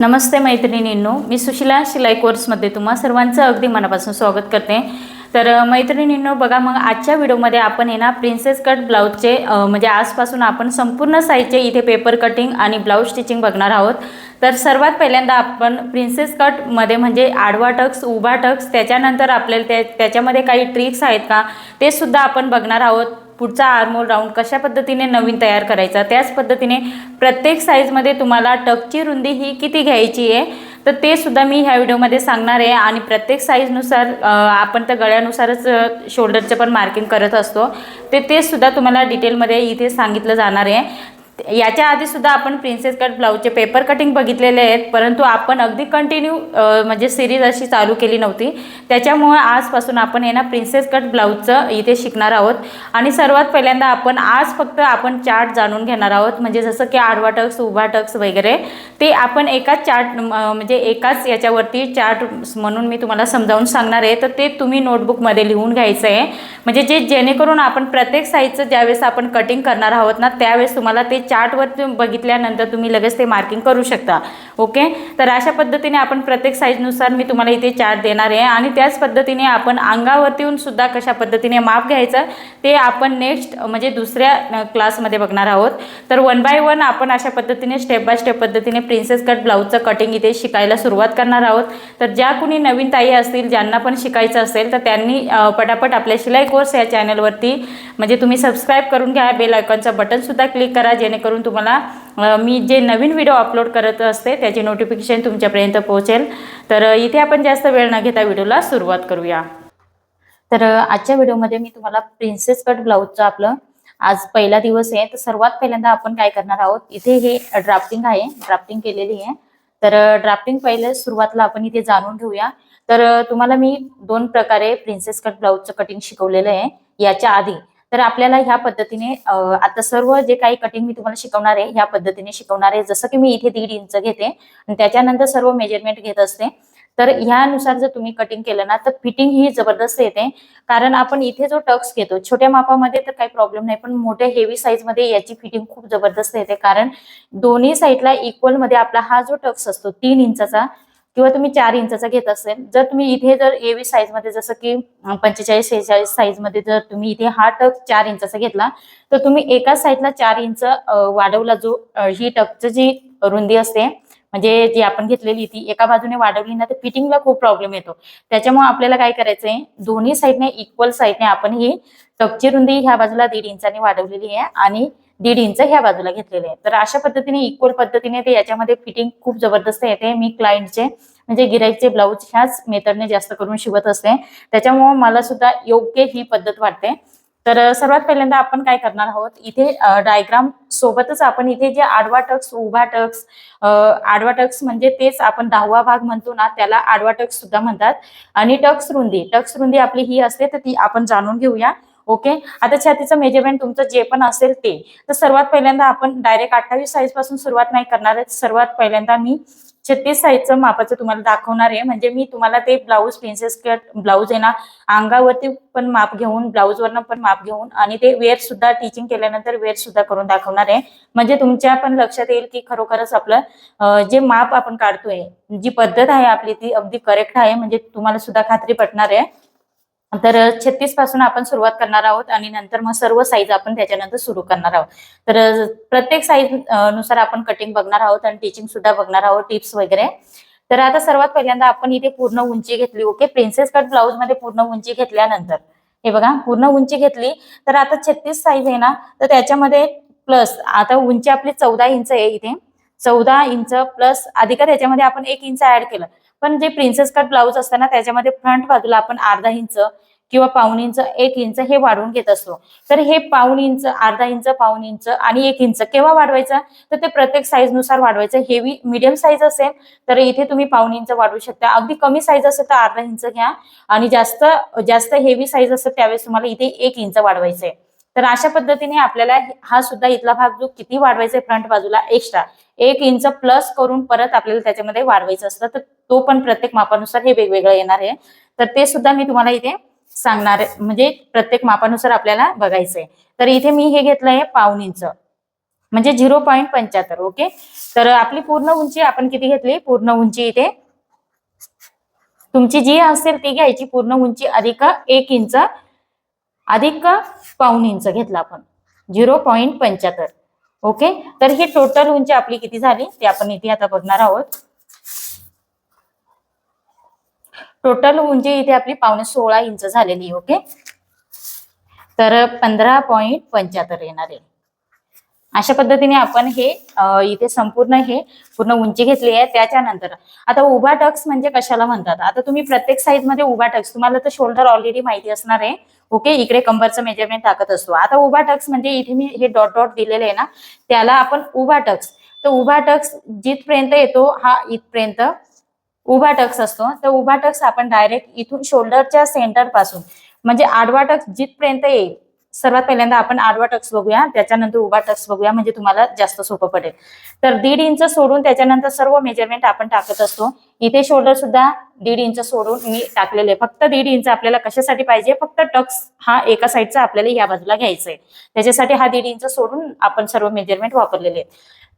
नमस्ते मैत्रिणींनो मी सुशिला शिलाई कोर्समध्ये तुम्हा सर्वांचं अगदी मनापासून स्वागत करते. तर मैत्रिणींनो बघा मग आजच्या व्हिडिओमध्ये आपण आहे ना प्रिन्सेस कट ब्लाऊजचे म्हणजे आजपासून आपण संपूर्ण साईजचे इथे पेपर कटिंग आणि ब्लाऊज स्टिचिंग बघणार आहोत. तर सर्वात पहिल्यांदा आपण प्रिन्सेस कटमध्ये म्हणजे आडवा टक्स उभा टक्स त्याच्यानंतर आपल्याला त्या त्याच्यामध्ये काही ट्रिक्स आहेत का ते सुद्धा आपण बघणार आहोत. पुढचा आर्मोल राऊंड कशा पद्धतीने नवीन तयार करायचा त्याच पद्धतीने प्रत्येक साईजमध्ये तुम्हाला टकची रुंदी ही किती घ्यायची आहे तर ते सुद्धा मी ह्या व्हिडिओमध्ये सांगणार आहे. आणि प्रत्येक साईजनुसार आपण तर गळ्यानुसारच शोल्डरचं पण मार्किंग करत असतो. ते ते सुद्धा तुम्हाला डिटेलमध्ये इथे सांगितलं जाणार आहे. याच्या आधी सुद्धा आपण प्रिन्सेस कट ब्लाऊजचे पेपर कटिंग बघितलेले आहेत परंतु आपण अगदी कंटिन्यू म्हणजे सिरीज अशी चालू केली नव्हती. त्याच्यामुळे आजपासून आपण हे ना प्रिन्सेस कट ब्लाऊजचं इथे शिकणार आहोत. आणि सर्वात पहिल्यांदा आपण आज फक्त आपण चार्ट जाणून घेणार आहोत. म्हणजे जसं की आडवा टक्स उभा टक्स वगैरे ते आपण एकाच चार्ट म्हणजे एकाच याच्यावरती चार्ट म्हणून मी तुम्हाला समजावून सांगणार आहे. तर ते तुम्ही नोटबुकमध्ये लिहून घ्यायचं आहे म्हणजे जे जेणेकरून आपण प्रत्येक साईजचं ज्यावेळेस आपण कटिंग करणार आहोत ना त्यावेळेस तुम्हाला ते चार्टवर बघितल्यानंतर तुम्ही लगेच ते मार्किंग करू शकता ओके? तर अशा पद्धतीने आपण प्रत्येक साईजनुसार मी तुम्हाला इथे चार्ट देणार आहे आणि त्याच पद्धतीने आपण अंगावरती येऊन सुद्धा कशा पद्धतीने माप घ्यायचं ते आपण नेक्स्ट म्हणजे दुसऱ्या क्लासमध्ये बघणार आहोत. तर वन बाय वन आपण अशा पद्धतीने स्टेप बाय स्टेप पद्धतीने प्रिन्सेस कट ब्लाऊजचं कटिंग इथे शिकायला सुरुवात करणार आहोत. तर ज्या कुणी नवीन ताई असतील ज्यांना पण शिकायचं असेल तर त्यांनी पटापट आपल्या शिलाई कोर्स या चॅनलवरती म्हणजे तुम्ही सबस्क्राईब करून घ्या बेल आयकॉनचं बटनसुद्धा क्लिक करा जेणेकरून तुम्हाला मी जे नवीन व्हिडिओ अपलोड करत असते त्याची नोटिफिकेशन तुमच्यापर्यंत पोहोचेल. तर इथे आपण जास्त वेळ न घेता व्हिडिओला सुरुवात करूया. तर आजच्या व्हिडिओमध्ये मी तुम्हाला प्रिन्सेस कट ब्लाऊजचं आपलं आज पहिला दिवस आहे. तर सर्वात पहिल्यांदा आपण काय करणार आहोत इथे हे ड्राफ्टिंग आहे. ड्राफ्टिंग केलेली आहे. तर ड्राफ्टिंग पहिले सुरुवातीला आपण इथे जाणून घेऊया. तर तुम्हाला मी दोन प्रकारे प्रिन्सेस कट ब्लाऊजचं कटिंग शिकवलेलं आहे. याच्या आधी तर आपल्याला ह्या पद्धतीने आता सर्व जे काही कटिंग मी तुम्हाला शिकवणार आहे ह्या पद्धतीने शिकवणार आहे. जसं की मी इथे दीड इंच घेते आणि त्याच्यानंतर सर्व मेजरमेंट घेत असते. तर ह्यानुसार जर तुम्ही कटिंग केलं ना तर फिटिंग ही जबरदस्त येते. कारण आपण इथे जो टक्स घेतो छोट्या मापामध्ये तर काही प्रॉब्लेम नाही पण मोठ्या हेवी साईजमध्ये याची फिटिंग खूप जबरदस्त येते. कारण दोन्ही साईडला इक्वलमध्ये आपला हा जो टक्स असतो तीन इंचाचा किंवा तुम्ही चार इंचाचा घेत असेल जर तुम्ही इथे जर एवी साईजमध्ये जसं की पंचेचाळीस शेहेचाळीस साईजमध्ये जर तुम्ही इथे हा टक चार इंचाचा घेतला तर तुम्ही एकाच साईडला चार इंच वाढवला जो ही टकची जी रुंदी असते म्हणजे जी आपण घेतलेली ती एका बाजूने वाढवली ना तर फिटिंगला खूप प्रॉब्लेम येतो. त्याच्यामुळे आपल्याला काय करायचंय दोन्ही साईडने इक्वल साईडने आपण ही टकची रुंदी ह्या बाजूला दीड इंचाने वाढवलेली आहे आणि दीड इंच ह्या बाजूला घेतलेले आहे तर अशा पद्धतीने इक्वल पद्धतीने ते याच्यामध्ये फिटिंग खूप जबरदस्त येते. मी क्लायंटचे म्हणजे गिराईकचे ब्लाऊज ह्याच मेथडने जास्त करून शिवत असते. त्याच्यामुळे मला सुद्धा योग्य ही पद्धत वाटते. तर सर्वात पहिल्यांदा आपण काय करणार आहोत? इथे डायग्राम सोबतच आपण इथे जे आडवा टक्स उभा टक्स आडवा टक्स म्हणजे तेच आपण दहावा भाग म्हणतो ना त्याला आडवा टक्स सुद्धा म्हणतात. आणि टक्स रुंदी टक्स रुंदी आपली ही असते तर ती आपण जाणून घेऊया. ओके आता छातीचं मेजरमेंट तुमचं जे पण असेल ते. तर सर्वात पहिल्यांदा आपण डायरेक्ट अठ्ठावीस साईजपासून सुरुवात नाही करणार आहे. सर्वात पहिल्यांदा मी छत्तीस साईजचं मापाचं तुम्हाला दाखवणार आहे. म्हणजे मी तुम्हाला ते ब्लाऊज प्रिन्सेस कट ब्लाऊज आहे ना अंगावरती पण माप घेऊन ब्लाऊजवरनं पण माप घेऊन आणि ते वेअर सुद्धा टीचिंग केल्यानंतर वेअर सुद्धा करून दाखवणार आहे. म्हणजे तुमच्या पण लक्षात येईल की खरोखरच आपलं जे माप आपण काढतोय जी पद्धत आहे आपली ती अगदी करेक्ट आहे. म्हणजे तुम्हाला सुद्धा खात्री पटणार आहे. तर छत्तीसपासून आपण सुरुवात करणार आहोत आणि नंतर मग सर्व साईज आपण त्याच्यानंतर सुरू करणार आहोत. तर प्रत्येक साईजनुसार आपण कटिंग बघणार आहोत आणि टीचिंग सुद्धा बघणार आहोत टिप्स वगैरे. तर आता सर्वात पहिल्यांदा आपण इथे पूर्ण उंची घेतली ओके प्रिन्सेस कट ब्लाऊजमध्ये पूर्ण उंची घेतल्यानंतर. हे बघा पूर्ण उंची घेतली. तर आता छत्तीस साईज आहे ना तर त्याच्यामध्ये प्लस आता उंची आपली चौदा इंच आहे इथे. चौदा इंच प्लस अधिक त्याच्यामध्ये आपण एक इंच ऍड केलं. पण जे प्रिन्सेस कट ब्लाऊज असतं ना त्याच्यामध्ये फ्रंट बाजूला आपण अर्धा इंच किंवा पाऊन इंच एक इंच हे वाढवून घेत असतो. तर हे पाऊन इंच अर्धा इंच पाऊन इंच आणि एक इंच केव्हा वाढवायचं? तर ते प्रत्येक साईजनुसार वाढवायचं. हेवी मिडियम साईज असेल तर इथे तुम्ही पाऊन इंच वाढवू शकता. अगदी कमी साईज असेल तर अर्धा इंच घ्या आणि जास्त जास्त हेवी साईज असेल त्यावेळेस तुम्हाला इथे एक इंच वाढवायचं आहे तर अशा पद्धतीने आपल्याला हा सुद्धा इथला भाग जो किती वाढवायचा आहे फ्रंट बाजूला एक्स्ट्रा एक इंच प्लस करून परत आपल्याला त्याच्यामध्ये वाढवायचं असतं. तर तो पण प्रत्येक मापानुसार हे वेगवेगळं येणार आहे. तर ते सुद्धा मी तुम्हाला इथे सांगणार आहे. म्हणजे प्रत्येक मापानुसार आपल्याला बघायचंय. तर इथे मी हे घेतलंय पाऊन इंच म्हणजे झिरो पॉईंट पंच्याहत्तर ओके? तर आपली पूर्ण उंची आपण किती घेतली? पूर्ण उंची इथे. तुमची जी असेल ती घ्यायची. पूर्ण उंची अधिक एक इंच अधिक पाऊन इंच घेतला आपण. झिरो पॉईंट पंच्याहत्तर. ओके? तर ही टोटल उंची आपली किती झाली? ते आपण इथे आता बघणार आहोत. टोटल उंची इथे आपली पावणे सोळा इंच झालेली ओके? तर पंधरा पॉईंट पंच्याहत्तर येणार आहे. अशा पद्धतीने आपण हे इथे संपूर्ण हे पूर्ण उंची घेतली आहे त्याच्यानंतर. आता उभा टक्स म्हणजे कशाला म्हणतात? आता तुम्ही प्रत्येक साईजमध्ये उभा टक्स तुम्हाला तर शोल्डर ऑलरेडी माहिती असणार आहे. ओके इकडे कंबरचं मेजरमेंट टाकत असतो. आता उभा टक्स म्हणजे इथे मी हे डॉट डॉट दिलेले आहे ना त्याला आपण उभा टक्स. तर उभा टक्स जिथपर्यंत येतो हा इथपर्यंत उभा टक्स असतो. तर उभा टक्स आपण डायरेक्ट इथून शोल्डरच्या सेंटरपासून म्हणजे आडवा टक्स जिथपर्यंत येईल सर्वात पहिल्यांदा आपण आडवा टक्स बघूया त्याच्यानंतर उभा टक्स बघूया म्हणजे तुम्हाला जास्त सोपं पडेल. तर दीड इंच सोडून त्याच्यानंतर सर्व मेजरमेंट आपण टाकत असतो. इथे शोल्डर सुद्धा दीड इंच सोडून मी टाकलेले फक्त दीड इंच आपल्याला कशासाठी पाहिजे? फक्त टक्स हा एका साईडचा आपल्याला या बाजूला घ्यायचा आहे त्याच्यासाठी हा दीड इंच सोडून आपण सर्व मेजरमेंट वापरलेले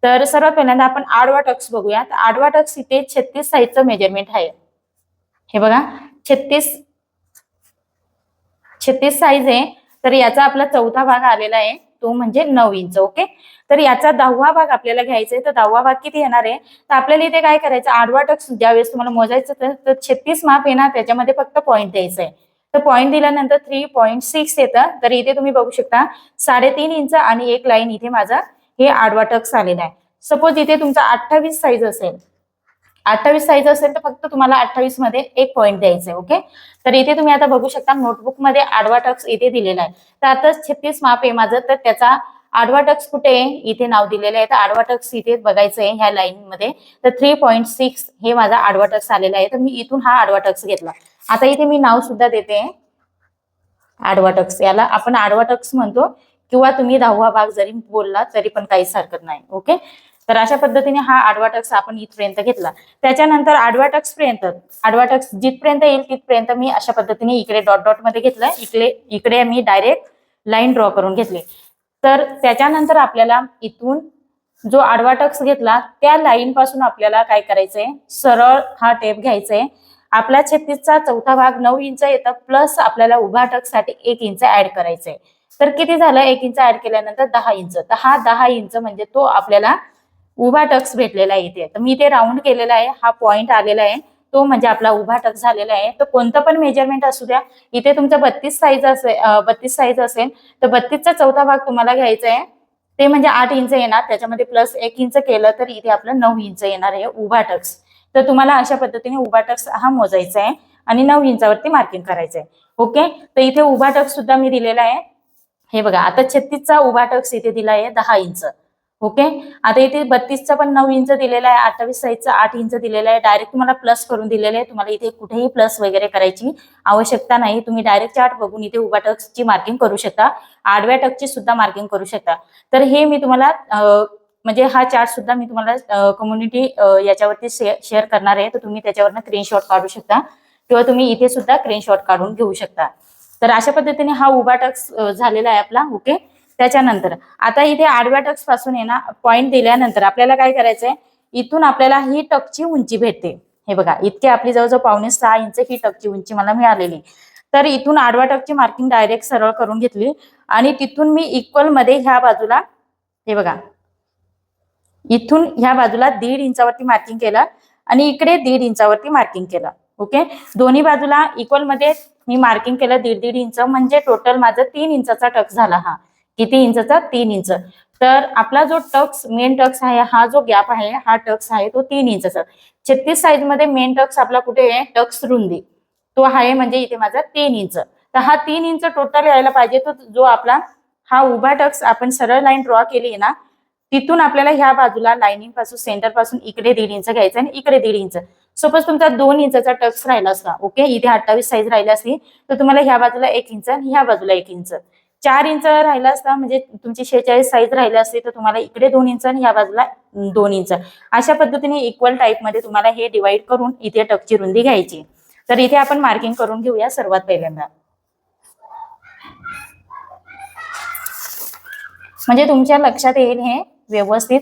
तर सर्वात पहिल्यांदा आपण आडवा टक्स बघूया. तर आडवा टक्स इथे छत्तीस साईजचं मेजरमेंट आहे. हे बघा छत्तीस छत्तीस साईज आहे. तर याचा आपला चौथा भाग आलेला आहे. तो म्हणजे नऊ इंच ओके? तर याचा दहावा भाग आपल्याला घ्यायचा आहे. तर दहावा भाग किती येणार आहे? तर आपल्याला इथे काय करायचं? आडवा टक्स ज्यावेळेस तुम्हाला मोजायचं तर- छत्तीस माप येणार त्याच्यामध्ये फक्त पॉईंट द्यायचं आहे तर पॉईंट दिल्यानंतर थ्री पॉईंट सिक्स येतं. तर इथे तुम्ही बघू शकता साडेतीन इंच आणि एक लाईन इथे माझा हे आडवा टक्स आलेला आहे. सपोज इथे तुमचा अठ्ठावीस साईज असेल. अठ्ठावीस साईज असेल तर फक्त तुम्हाला अठ्ठावीसमध्ये एक पॉईंट द्यायचं आहे ओके तर इथे तुम्ही आता बघू शकता नोटबुकमध्ये आडवा टक्स इथे दिलेला आहे. तर आता छत्तीस माप आहे माझं तर त्याचा आडवा टक्स कुठे आहे? इथे नाव दिलेलं आहे. तर आडवा टक्स इथे बघायचं आहे ह्या लाईन मध्ये. तर थ्री पॉईंट सिक्स हे माझा आडवा टक्स आलेला आहे. तर मी इथून हा आडवा टक्स घेतला. आता इथे मी नाव सुद्धा देते. आडवा टक्स याला आपण आडवा टक्स म्हणतो. किंवा तुम्ही दहावा भाग जरी बोलला तरी पण काहीच हरकत नाही ओके तर अशा पद्धतीने हा आडवा टक्स आपण इथपर्यंत घेतला. त्याच्यानंतर आडवा टक्स पर्यंत आडवा टक्स जिथपर्यंत येईल तिथपर्यंत मी अशा पद्धतीने इकडे डॉट डॉटमध्ये घेतलं इकडे इकडे मी डायरेक्ट लाईन ड्रॉ करून घेतली. तर त्याच्यानंतर आपल्याला इथून जो आडवा टक्स घेतला त्या लाईन पासून आपल्याला काय करायचंय? सरळ हा टेप घ्यायचा आहे आपला छत्तीसचा चौथा भाग नऊ इंच येतं प्लस आपल्याला उभा टक्ससाठी एक इंच ऍड करायचंय. तर किती झालं? एक इंच ऍड केल्यानंतर दहा इंच. तर हा दहा इंच म्हणजे तो आपल्याला उभा टक्स भेटलेला आहे इथे. तर मी इथे राऊंड केलेला आहे. हा पॉइंट आलेला आहे. तो म्हणजे आपला उभा टक्स झालेला आहे. तर कोणतं पण मेजरमेंट असू द्या इथे तुमचा बत्तीस साईज असेल बत्तीस साईज असेल तर बत्तीसचा चौथा भाग तुम्हाला घ्यायचा आहे. ते म्हणजे आठ इंच येणार. त्याच्यामध्ये प्लस एक इंच केलं तर इथे आपलं नऊ इंच येणार आहे उभा टक्स. तर तुम्हाला अशा पद्धतीने उभा टक्स हा मोजायचा आहे आणि नऊ इंचावरती मार्किंग करायचं आहे. ओके तर इथे उभा टक्स सुद्धा मी दिलेला आहे. हे बघा आता छत्तीसचा उभा टक्स इथे दिला आहे दहा इंच. ओके आता इथे बत्तीसचा पण नऊ इंच दिलेला आहे अठ्ठावीस साईजचा आठ इंच दिलेला आहे. डायरेक्ट तुम्हाला प्लस करून दिलेलं आहे. तुम्हाला इथे कुठेही प्लस वगैरे करायची आवश्यकता नाही. तुम्ही डायरेक्ट चार्ट बघून इथे उभा टक्सची मार्किंग करू शकता. आडव्या टक्सची सुद्धा मार्किंग करू शकता. तर हे मी तुम्हाला म्हणजे हा चार्ट सुद्धा मी तुम्हाला कम्युनिटी याच्यावरती शेअर करणार आहे. तर तुम्ही त्याच्यावरनं स्क्रीनशॉट काढू शकता. किंवा तुम्ही इथे सुद्धा स्क्रीनशॉट काढून घेऊ शकता. तर अशा पद्धतीने हा उभा टक्स झालेला आहे आपला. ओके त्याच्यानंतर आता इथे आडव्या टक्सपासून आहे ना पॉईंट दिल्यानंतर आपल्याला काय करायचंय? इथून आपल्याला ही टकची उंची भेटते. हे बघा इतके आपली जवळजवळ पावणे सहा इंच ही टकची उंची मला मिळालेली. तर इथून आडवा टकची मार्किंग डायरेक्ट सरळ करून घेतली आणि तिथून मी इक्वलमध्ये ह्या बाजूला हे बघा. इथून ह्या बाजूला दीड इंचावरती मार्किंग केलं आणि इकडे दीड इंचावरती मार्किंग केलं. ओके? दोन्ही बाजूला इक्वलमध्ये मी मार्किंग केलं दीड दीड इंच म्हणजे टोटल माझं तीन इंचाचा टक झाला हा. किती इंचचा? तीन इंच. तर आपला जो टक्स मेन टक्स आहे हा जो गॅप आहे हा टक्स आहे तो तीन इंचचा. छत्तीस साईजमध्ये मेन टक्स आपला कुठे आहे? टक्स रुंदी. तो आहे म्हणजे इथे माझा तीन इंच. तर हा तीन इंच टोटल यायला पाहिजे. तो जो आपला हा उभा टक्स आपण सरळ लाईन ड्रॉ केली ना तिथून आपल्याला ह्या बाजूला लाईनिंगपासून सेंटरपासून इकडे दीड इंच घ्यायचं आणि इकडे दीड इंच. सपोज तुमचा दोन इंचा टक्स राहिला असता ओके इथे अठ्ठावीस साईज राहिला असली तर तुम्हाला ह्या बाजूला एक इंच आणि ह्या बाजूला एक इंच. चार इंच राहिला असता म्हणजे तुमची शेहेचाळीस साईज राहिली असते तर तुम्हाला इकडे दोन इंच आणि या बाजूला दोन इंच. अशा पद्धतीने इक्वल टाईपमध्ये तुम्हाला हे डिवाइड करून इथे टकची रुंदी घ्यायची. तर इथे आपण मार्किंग करून घेऊया सर्वात पहिल्यांदा. म्हणजे तुमच्या लक्षात येईल हे व्यवस्थित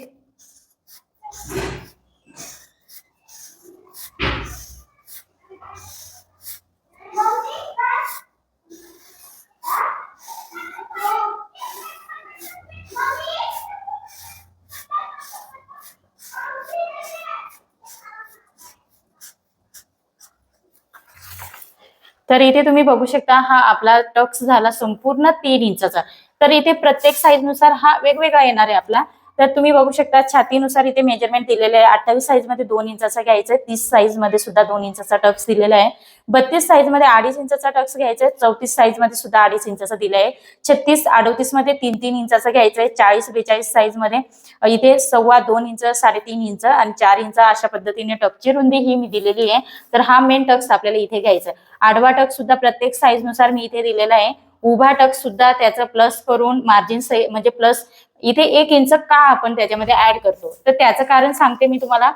तर इथे तुम्ही बघू शकता हा आपला टक्स झाला संपूर्ण तीन इंचाचा. तर इथे प्रत्येक साईजनुसार हा वेगवेगळा येणार आहे आपला. तर तुम्ही बघू शकता छातीनुसार इथे मेजरमेंट दिलेलं आहे. अठ्ठावीस साईजमध्ये दोन इंचाचा घ्यायचा आहे तीस साईजमध्ये सुद्धा दोन इंचाचा टक्स दिलेला आहे. बत्तीस साईजमध्ये अडीच इंचाचा टक्स घ्यायचा आहे चौतीस साईजमध्ये सुद्धा अडीच इंचाचा दिला आहे छत्तीस अडोतीसमध्ये तीन तीन इंचाचा घ्यायचा आहे चाळीस बेचाळीस साईजमध्ये इथे सव्वा दोन इंच साडेतीन इंच आणि चार इंच अशा पद्धतीने टक्सची रुंदी ही मी दिलेली आहे. तर हा मेन टक्स आपल्याला इथे घ्यायचा आहे आडवा टक्स सुद्धा प्रत्येक साईजनुसार मी इथे दिलेला आहे. उभा टक्स सुद्धा त्याचं प्लस करून मार्जिन म्हणजे प्लस इथे एक इंच का आपण त्याच्यामध्ये ऍड करतो? तर त्याचं कारण सांगते मी तुम्हाला.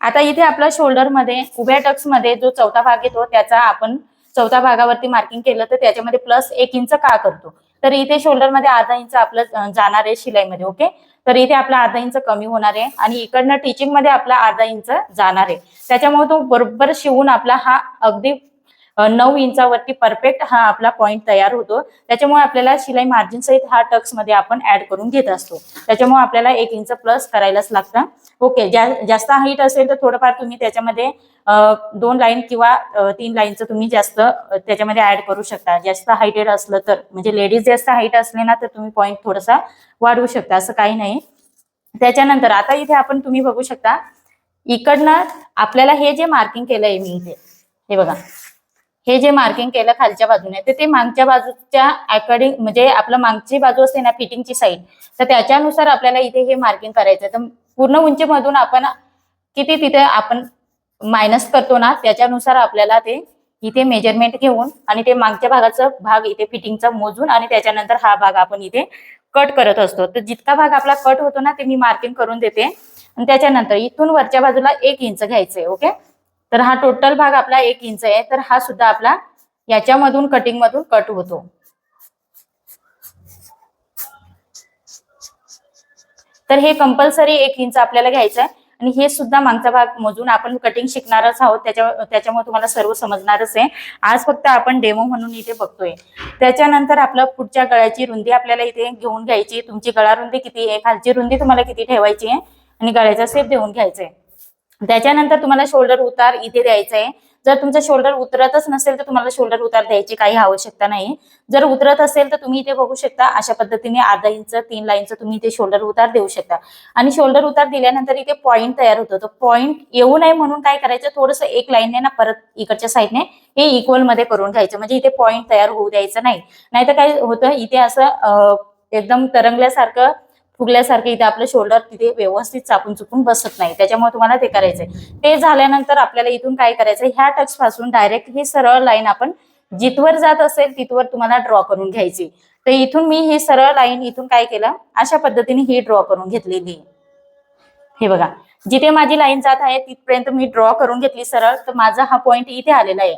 आता इथे आपल्या शोल्डरमध्ये उभ्या टक्समध्ये जो चौथा भाग येतो त्याचा आपण चौथ्या भागावरती मार्किंग केलं तर त्याच्यामध्ये प्लस एक इंच का करतो? तर इथे शोल्डरमध्ये अर्धा इंच आपलं जाणार आहे शिलाईमध्ये ओके तर इथे आपला अर्धा इंच कमी होणार आहे आणि इकडनं टीचिंगमध्ये आपला अर्धा इंच जाणार आहे. त्याच्यामुळे तो बरोबर शिवून आपला हा अगदी नऊ इंचावरती परफेक्ट हा आपला पॉइंट तयार होतो. त्याच्यामुळे आपल्याला शिलाई मार्जिन सहित हा टक्समध्ये आपण ऍड करून घेत असतो. त्याच्यामुळे आपल्याला एक इंच प्लस करायलाच लागतं. ओके जास्त हाईट असेल तर थोडंफार तुम्ही त्याच्यामध्ये दोन लाईन किंवा तीन लाईनचं तुम्ही जास्त त्याच्यामध्ये ऍड करू शकता. जास्त हाईटेड असलं तर म्हणजे लेडीज जास्त हाईट असले ना तर तुम्ही पॉइंट थोडासा वाढवू शकता. असं काही नाही. त्याच्यानंतर आता इथे आपण तुम्ही बघू शकता इकडनं आपल्याला हे जे मार्किंग केलंय मी इथे हे बघा. हे जे मार्किंग केलं खालच्या बाजूने तर ते मागच्या बाजूच्या अकॉर्डिंग म्हणजे आपलं मागची बाजू असते ना फिटिंगची साईड तर त्याच्यानुसार आपल्याला इथे हे मार्किंग करायचं तर पूर्ण उंचीमधून आपण किती तिथे आपण मायनस करतो ना त्याच्यानुसार आपल्याला ते इथे मेजरमेंट घेऊन आणि ते मागच्या भागाचा भाग इथे फिटिंगचा मोजून आणि त्याच्यानंतर हा भाग आपण इथे कट करत असतो. तर जितका भाग आपला कट होतो ना ते मी मार्किंग करून देते. आणि त्याच्यानंतर इथून वरच्या बाजूला एक इंच घ्यायचंय ओके तर हा टोटल भाग आपला एक इंच आहे. तर हा सुद्धा आपला याच्यामधून कटिंग मधून कट होतो. तर हे कंपल्सरी एक इंच आपल्याला घ्यायचं आहे. आणि हे सुद्धा मागचा भाग मोजून आपण कटिंग शिकणारच आहोत. त्याच्या त्याच्यामुळे तुम्हाला सर्व समजणारच आहे. आज फक्त आपण डेमो म्हणून इथे बघतोय. त्याच्यानंतर आपलं पुढच्या गळ्याची रुंदी आपल्याला इथे घेऊन घ्यायची. तुमची गळा रुंदी किती आहे? खालची रुंदी तुम्हाला किती ठेवायची आहे? आणि गळ्याचा सेप देऊन घ्यायचा आहे. त्याच्यानंतर तुम्हाला शोल्डर उतार इथे द्यायचा आहे जर तुमचं शोल्डर उतरतच नसेल तर तुम्हाला शोल्डर उतार द्यायची काही आवश्यकता नाही. जर उतरत असेल तर तुम्ही इथे बघू शकता अशा पद्धतीने अर्धा इंच तीन लाईनचं तुम्ही इथे शोल्डर उतार देऊ शकता. आणि शोल्डर उतार दिल्यानंतर इथे पॉईंट तयार होतो. तर पॉईंट येऊ नये म्हणून काय करायचं? थोडंसं एक लाईनने ना परत इकडच्या साईडने हे इक्वलमध्ये करून घ्यायचं. म्हणजे इथे पॉईंट तयार होऊ द्यायचं नाही. नाहीतर काय होतं? इथे असं एकदम तरंगल्यासारखं फुगल्यासारखं इथे आपलं शोल्डर तिथे व्यवस्थित चापून चुकून बसत नाही. त्याच्यामुळे तुम्हाला ते करायचंय. ते झाल्यानंतर आपल्याला इथून काय करायचं ह्या टक्सपासून डायरेक्ट ही सरळ लाईन आपण जिथवर जात असेल तिथवर तुम्हाला ड्रॉ करून घ्यायची. तर इथून मी ही सरळ लाईन इथून काय केलं? अशा पद्धतीने ही ड्रॉ करून घेतलेली हे बघा. जिथे माझी लाईन जात आहे तिथपर्यंत मी ड्रॉ करून घेतली सरळ. तर माझा हा पॉइंट इथे आलेला आहे.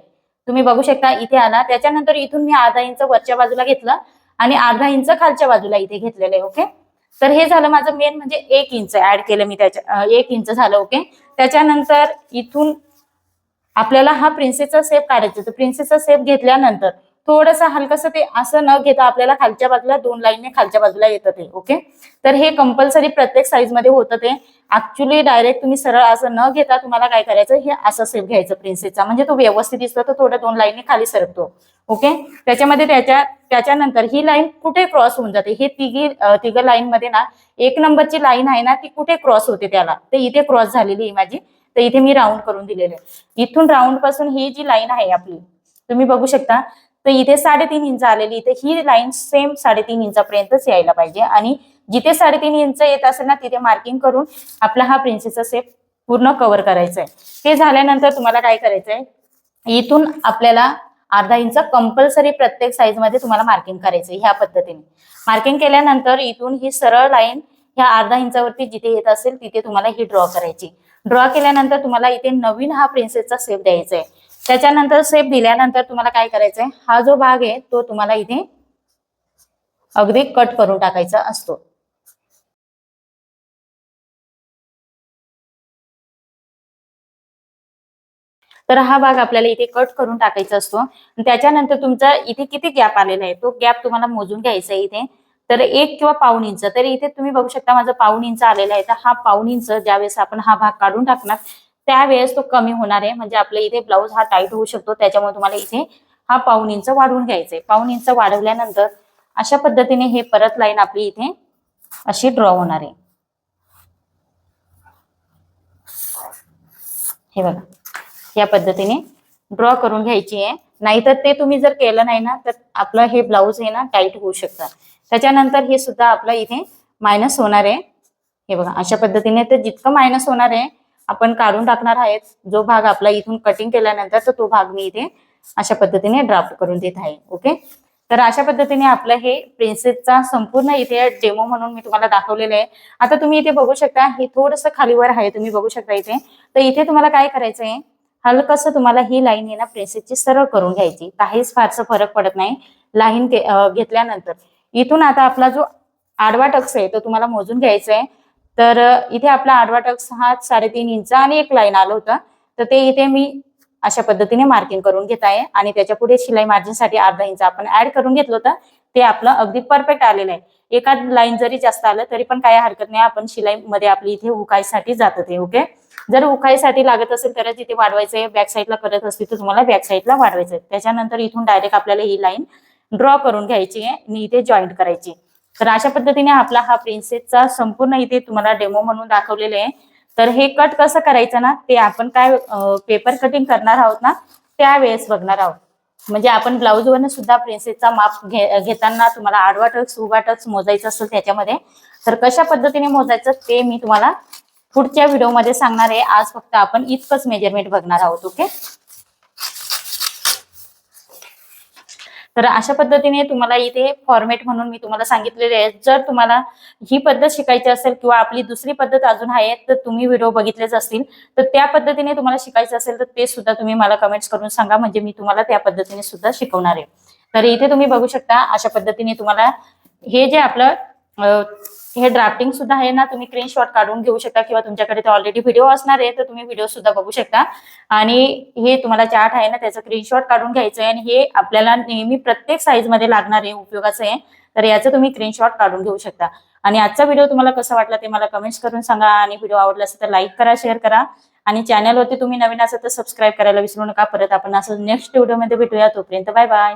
तुम्ही बघू शकता इथे आला. त्याच्यानंतर इथून मी अर्धा इंच वरच्या बाजूला घेतलं आणि अर्धा इंच खालच्या बाजूला इथे घेतलेलं आहे ओके तर हे झालं माझं मेन म्हणजे एक इंच ऍड केलं मी त्याच्या एक इंच झालं ओके त्याच्यानंतर इथून आपल्याला हा प्रिन्सेसचा सेप काढायचा तर प्रिन्सेसचा सेप घेतल्यानंतर थोडंसं हलकसं ते असं न घेता आपल्याला खालच्या बाजूला दोन लाईनने खालच्या बाजूला येतं ते ओके तर हे कंपल्सरी प्रत्येक साईजमध्ये होतं ते. ऍक्च्युली डायरेक्ट तुम्ही सरळ असं न घेता तुम्हाला काय करायचं हे असं सेप घ्यायचं प्रिन्सेसचा म्हणजे तो व्यवस्थित दिसतो तर थोडं दोन लाईनने खाली सरकतो ओके त्याच्यामध्ये त्याच्या त्याच्यानंतर ही लाईन कुठे क्रॉस होऊन जाते? हे तिघी तिघ लाईन मध्ये ना एक नंबरची लाईन आहे ना ती कुठे क्रॉस होते त्याला? तर इथे क्रॉस झालेली आहे माझी. तर इथे मी राऊंड करून दिलेले इथून राऊंडपासून ही जी लाईन आहे आपली तुम्ही बघू शकता. तर इथे साडेतीन इंच आलेली इथे ही लाईन सेम साडेतीन इंचापर्यंतच यायला पाहिजे. आणि जिथे साडेतीन इंच येत असेल ना तिथे मार्किंग करून आपला हा प्रिन्सेसचा सेप पूर्ण कव्हर करायचा आहे हे झाल्यानंतर तुम्हाला काय करायचंय? इथून आपल्याला अर्धा इंच कंपल्सरी प्रत्येक साईजमध्ये तुम्हाला मार्किंग करायचं ह्या पद्धतीने. मार्किंग केल्यानंतर इथून ही सरळ लाईन ह्या अर्धा इंचावरती जिथे येत असेल तिथे तुम्हाला ही ड्रॉ करायची. ड्रॉ केल्यानंतर तुम्हाला इथे नवीन हा प्रिन्सेसचा सेप द्यायचा आहे त्याच्यानंतर सेप दिल्यानंतर तुम्हाला काय करायचंय? हा जो भाग आहे तो तुम्हाला इथे अगदी कट करून टाकायचा असतो. तर हा भाग आपल्याला इथे कट करून टाकायचा असतो. त्याच्यानंतर तुमचा इथे किती गॅप आलेला आहे तो गॅप तुम्हाला मोजून घ्यायचा आहे इथे. तर एक किंवा पाऊन इंच. तर इथे तुम्ही बघू शकता माझा पाऊन इंच आलेला आहे. तर हा पाऊन इंच ज्यावेळेस आपण हा भाग काढून टाकणार त्यावेळेस तो कमी होणार आहे. म्हणजे आपल्या इथे ब्लाऊज हा टाईट होऊ शकतो. त्याच्यामुळे तुम्हाला इथे हा पाऊन इंच वाढवून घ्यायचा आहे पाऊन इंच वाढवल्यानंतर अशा पद्धतीने हे परत लाईन आपली इथे अशी ड्रॉ होणार आहे. हे बघा. या पद्धतीने ड्रॉ करून घ्यायची आहे. नाहीतर ते तुम्ही जर केलं नाही ना तर आपलं हे ब्लाऊज आहे ना टाईट होऊ शकतं. त्याच्यानंतर हे सुद्धा आपलं इथे मायनस होणार आहे. हे बघा. अशा पद्धतीने तर जितकं मायनस होणार आहे आपण काढून टाकणार आहेत जो भाग आपला इथून कटिंग केल्यानंतर तर तो भाग मी इथे अशा पद्धतीने ड्राफ्ट करून देत आहे. ओके तर अशा पद्धतीने आपलं हे प्रिन्सेसचा संपूर्ण इथे डेमो म्हणून मी तुम्हाला दाखवलेलं आहे. आता तुम्ही इथे बघू शकता हे थोडंसं खालीवर आहे तुम्ही बघू शकता इथे. तर इथे तुम्हाला काय करायचं आहे हलकसं तुम्हाला ही लाईन आहे ना प्रिन्सेसची सरळ करून घ्यायची. काहीच फारसं फरक पडत नाही. लाईन घेतल्यानंतर. इथून आता आपला जो आडवा टक्स आहे तो तुम्हाला मोजून घ्यायचा आहे तर इथे आपला आडवा टक्स हा साडेतीन इंच आणि एक लाईन आलं होतं. तर ते इथे मी अशा पद्धतीने मार्किंग करून घेत आहे आणि त्याच्या पुढे शिलाई मार्जिनसाठी अर्धा इंच आपण ऍड करून घेतलं होतं. ते आपलं अगदी परफेक्ट आलेलं आहे. एका लाईन जरी जास्त आलं तरी पण काही हरकत नाही. आपण शिलाई मध्ये आपली इथे उकाईसाठी जात ते ओके? जर उकायसाठी लागत असेल तरच इथे वाढवायचं बॅक साईडला करत असतील तर तुम्हाला बॅक साईडला वाढवायचं आहे. त्याच्यानंतर इथून डायरेक्ट आपल्याला ही लाईन ड्रॉ करून घ्यायची आहे आणि इथे जॉईंट करायची तर अशा पद्धतीने आपला हा प्रिन्सेसचा संपूर्ण इथे तुम्हाला डेमो म्हणून दाखवलेले आहे. तर हे कट कसं करायचं ना ते आपण काय पेपर कटिंग करणार आहोत ना त्यावेळेस बघणार आहोत. म्हणजे आपण ब्लाऊज वरनं सुद्धा प्रिन्सेसचा माप घे घेताना तुम्हाला आडवा टक्स उभा टक्स मोजायचं असेल त्याच्यामध्ये तर कशा पद्धतीने मोजायचं ते मी तुम्हाला पुढच्या व्हिडिओमध्ये सांगणार आहे. आज फक्त आपण इतकंच मेजरमेंट बघणार आहोत ओके तर अशा पद्धतीने तुम्हाला इथे फॉर्मेट म्हणून मी तुम्हाला सांगितलेले आहे. जर तुम्हाला ही पद्धत शिकायची असेल किंवा आपली दुसरी पद्धत अजून आहे तर तुम्ही व्हिडिओ बघितलेच असतील. तर त्या पद्धतीने तुम्हाला शिकायचं असेल तर ते सुद्धा तुम्ही मला कमेंट्स करून सांगा. म्हणजे मी तुम्हाला त्या पद्धतीने सुद्धा शिकवणार आहे. तर इथे तुम्ही बघू शकता अशा पद्धतीने तुम्हाला हे जे आपलं हे ड्राफ्टिंग सुद्धा आहे ना तुम्ही स्क्रीनशॉट काढून घेऊ शकता किंवा तुमच्याकडे ते ऑलरेडी व्हिडिओ असणार आहे तर तुम्ही व्हिडिओ सुद्धा बघू शकता. आणि हे तुम्हाला चार्ट आहे ना त्याचं स्क्रीनशॉट काढून घ्यायचं आहे आणि हे आपल्याला नेहमी प्रत्येक साईजमध्ये लागणार आहे उपयोगाचं आहे. तर याचं तुम्ही स्क्रीनशॉट काढून घेऊ शकता. आणि आजचा व्हिडिओ तुम्हाला कसा वाटला ते मला कमेंट्स करून सांगा. आणि व्हिडिओ आवडला असेल तर लाईक करा शेअर करा. आणि चॅनलवरती तुम्ही नवीन असं तर सबस्क्राईब करायला विसरू नका. परत आपण असं नेक्स्ट व्हिडिओमध्ये भेटूया. तोपर्यंत बाय बाय